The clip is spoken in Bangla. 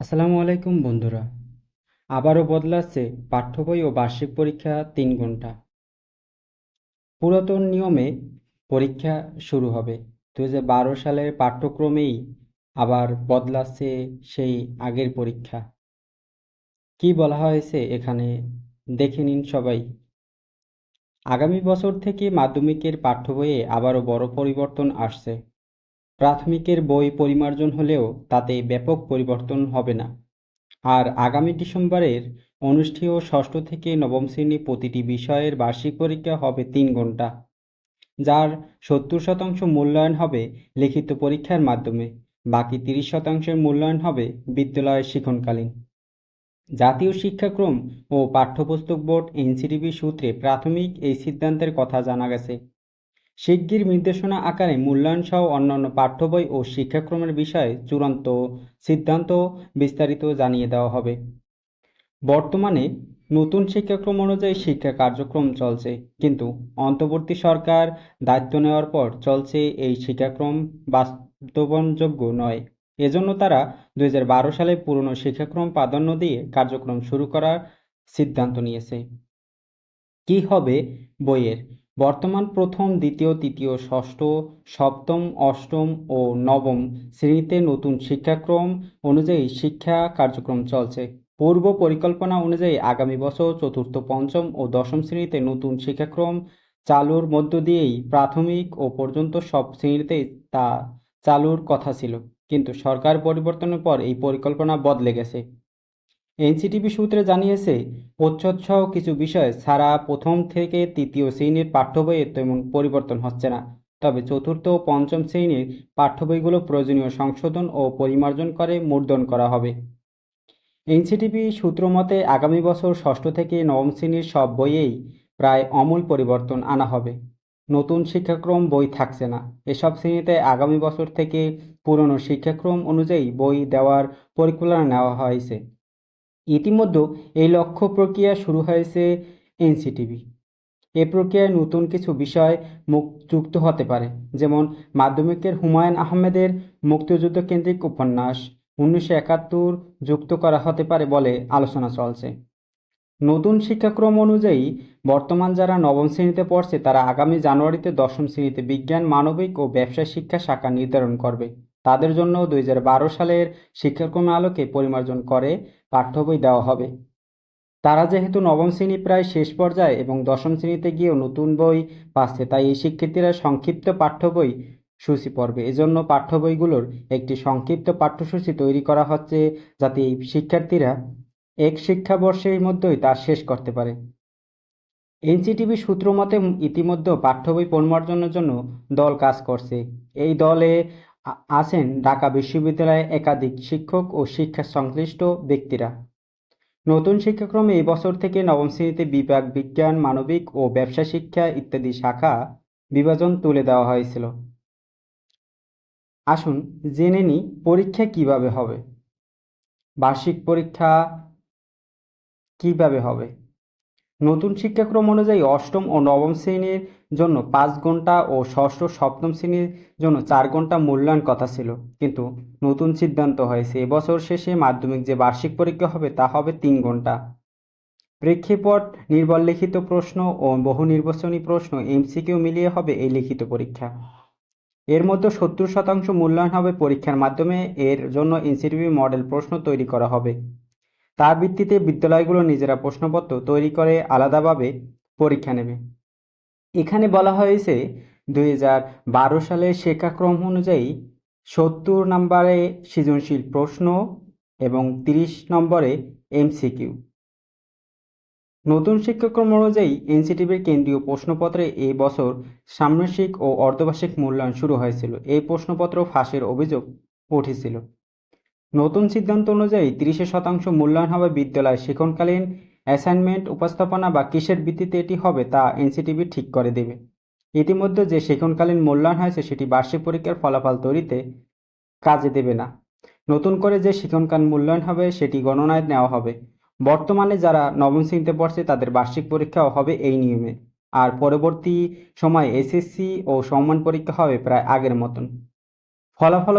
আসসালামু আলাইকুম বন্ধুরা। আবারও বদলাচ্ছে পাঠ্য বই ও বার্ষিক পরীক্ষা তিন ঘণ্টা। পুরাতন নিয়মে পরীক্ষা শুরু হবে। দু বারো সালের পাঠ্যক্রমেই আবার বদলাচ্ছে সেই আগের পরীক্ষা। কি বলা হয়েছে এখানে দেখে নিন সবাই। আগামী বছর থেকে মাধ্যমিকের পাঠ্য বইয়ে আবারও বড় পরিবর্তন আসছে। প্রাথমিকের বই পরিমার্জন হলেও তাতে ব্যাপক পরিবর্তন হবে না। আর আগামী ডিসেম্বরের অনুষ্ঠেয় ষষ্ঠ থেকে নবম শ্রেণি প্রতিটি বিষয়ের বার্ষিক পরীক্ষা হবে তিন ঘণ্টা যার সত্তর শতাংশ মূল্যায়ন হবে লিখিত পরীক্ষার মাধ্যমে, বাকি তিরিশ শতাংশের মূল্যায়ন হবে বিদ্যালয়ের শিক্ষণকালীন। জাতীয় শিক্ষাক্রম ও পাঠ্যপুস্তক বোর্ড এনসিটিবি সূত্রে প্রাথমিক এই সিদ্ধান্তের কথা জানা গেছে। শিগগির নির্দেশনা আকারে মূল্যায়ন সহ অন্যান্য পাঠ্য বই ও শিক্ষাক্রমের বিষয়ে চূড়ান্ত সিদ্ধান্ত বিস্তারিত জানিয়ে দেওয়া হবে। বর্তমানে নতুন শিক্ষাক্রম অনুযায়ী শিক্ষা কার্যক্রম চলছে, কিন্তু অন্তর্বর্তী সরকার দায়িত্ব নেওয়ার পর চলছে এই শিক্ষাক্রম বাস্তবনযোগ্য নয়। এজন্য তারা দুই হাজার বারো সালে পুরনো শিক্ষাক্রম প্রাধান্য দিয়ে কার্যক্রম শুরু করার সিদ্ধান্ত নিয়েছে। কি হবে বইয়ের? বর্তমান প্রথম, দ্বিতীয়, তৃতীয়, ষষ্ঠ, সপ্তম, অষ্টম ও নবম শ্রেণীতে নতুন শিক্ষাক্রম অনুযায়ী শিক্ষা কার্যক্রম চলছে। পূর্ব পরিকল্পনা অনুযায়ী আগামী বছর চতুর্থ, পঞ্চম ও দশম শ্রেণীতে নতুন শিক্ষাক্রম চালুর মধ্য দিয়েই প্রাথমিক ও পর্যন্ত সব শ্রেণীতে তা চালুর কথা ছিল। কিন্তু সরকার পরিবর্তনের পর এই পরিকল্পনা বদলে গেছে। এনসিটিভি সূত্রে জানিয়েছে, প্রচ্ছদসহ কিছু বিষয় ছাড়া প্রথম থেকে তৃতীয় শ্রেণির পাঠ্য বইয়ে তেমন পরিবর্তন হচ্ছে না। তবে চতুর্থ ও পঞ্চম শ্রেণির পাঠ্য বইগুলো প্রয়োজনীয় সংশোধন ও পরিমার্জন করে মুদ্রণ করা হবে। এনসিটিভি সূত্র মতে, আগামী বছর ষষ্ঠ থেকে নবম শ্রেণির সব বইয়েই প্রায় অমূল পরিবর্তন আনা হবে। নতুন শিক্ষাক্রম বই থাকছে না। এসব শ্রেণীতে আগামী বছর থেকে পুরনো শিক্ষাক্রম অনুযায়ী বই দেওয়ার পরিকল্পনা নেওয়া হয়েছে। ইতিমধ্যে এই লক্ষ্য প্রক্রিয়া শুরু হয়েছে এনসিটিভি। এ প্রক্রিয়ায় নতুন কিছু বিষয় যুক্ত হতে পারে, যেমন মাধ্যমিকের হুমায়ুন আহমেদের মুক্তিযুদ্ধ কেন্দ্রিক উপন্যাস উনিশশো একাত্তর যুক্ত করা হতে পারে বলে আলোচনা চলছে। নতুন শিক্ষাক্রম অনুযায়ী বর্তমান যারা নবম শ্রেণীতে পড়ছে তারা আগামী জানুয়ারিতে দশম শ্রেণীতে বিজ্ঞান, মানবিক ও ব্যবসায় শিক্ষা শাখা নির্ধারণ করবে। তাদের জন্য দুই হাজার বারো সালের শিক্ষাক্রমের আলোকে পরিমার্জন করে পাঠ্য বই দেওয়া হবে। তারা যেহেতু নবম শ্রেণি প্রায় শেষ পর্যায়ে এবং দশম শ্রেণীতে গিয়েও নতুন বই পাচ্ছে, তাই এই শিক্ষার্থীরা সংক্ষিপ্ত পাঠ্য বই সূচি পড়বে। এজন্য পাঠ্য বইগুলোর একটি সংক্ষিপ্ত পাঠ্যসূচি তৈরি করা হচ্ছে যাতে এই শিক্ষার্থীরা এক শিক্ষাবর্ষের মধ্যেই তা শেষ করতে পারে। এনসিটিভি সূত্র মতে ইতিমধ্যে পাঠ্য বই পরিমার্জনের জন্য দল কাজ করছে। এই দলে আছেন ঢাকা বিশ্ববিদ্যালয়ে একাধিক শিক্ষক ও শিক্ষা সংশ্লিষ্ট ব্যক্তিরা। নতুন শিক্ষাক্রমে এই বছর থেকে নবম শ্রেণীতে বিভাগ বিজ্ঞান, মানবিক ও ব্যবসা শিক্ষা ইত্যাদি শাখা বিভাজন তুলে দেওয়া হয়েছিল। আসুন জেনে নিই পরীক্ষা কীভাবে হবে। বার্ষিক পরীক্ষা কীভাবে হবে? নতুন শিক্ষাক্রম অনুযায়ী অষ্টম ও নবম শ্রেণির জন্য পাঁচ ঘণ্টা ও ষষ্ঠ সপ্তম শ্রেণির জন্য চার ঘণ্টা মূল্যায়ন কথা ছিল। কিন্তু নতুন সিদ্ধান্ত হয়েছে, এবছর শেষে মাধ্যমিক যে বার্ষিক পরীক্ষা হবে তা হবে তিন ঘণ্টা। প্রেক্ষাপট নির্ভর লিখিত প্রশ্ন ও বহু নির্বাচনী প্রশ্ন এমসিকিউ মিলিয়ে হবে এই লিখিত পরীক্ষা। এর মধ্যে সত্তর শতাংশ মূল্যায়ন হবে পরীক্ষার মাধ্যমে, এর জন্য এনসিটিভি মডেল প্রশ্ন তৈরি করা হবে। তার ভিত্তিতে বিদ্যালয়গুলো নিজেরা প্রশ্নপত্র তৈরি করে আলাদাভাবে পরীক্ষা নেবে। এখানে বলা হয়েছে, দুই হাজার বারো সালের শিক্ষাক্রম অনুযায়ী সত্তর নম্বরে সৃজনশীল প্রশ্ন এবং তিরিশ নম্বরে এমসিকিউ। নতুন শিক্ষাক্রম অনুযায়ী এনসিটিভির কেন্দ্রীয় প্রশ্নপত্রে এই বছর ষান্মাসিক ও অর্ধবার্ষিক মূল্যায়ন শুরু হয়েছিল। এই প্রশ্নপত্র ফাঁসের অভিযোগ উঠেছিল। নতুন সিদ্ধান্ত অনুযায়ী তিরিশে শতাংশ মূল্যায়ন হবে বিদ্যালয় শিক্ষণকালীন অ্যাসাইনমেন্ট উপস্থাপনা বা কিসের ভিত্তিতে এটি হবে তা এনসিটিভি ঠিক করে দেবে। ইতিমধ্যে যে শিক্ষণকালীন মূল্যায়ন হয়েছে সেটি বার্ষিক পরীক্ষার ফলাফল তৈরিতে কাজে দেবে না। নতুন করে যে শিক্ষণকালীন মূল্যায়ন হবে সেটি গণনায় নেওয়া হবে। বর্তমানে যারা নবম শ্রেণীতে পড়ছে তাদের বার্ষিক পরীক্ষাও হবে এই নিয়মে। আর পরবর্তী সময়ে এসএসসি ও সম্মান পরীক্ষা হবে প্রায় আগের মতন। ফলাফল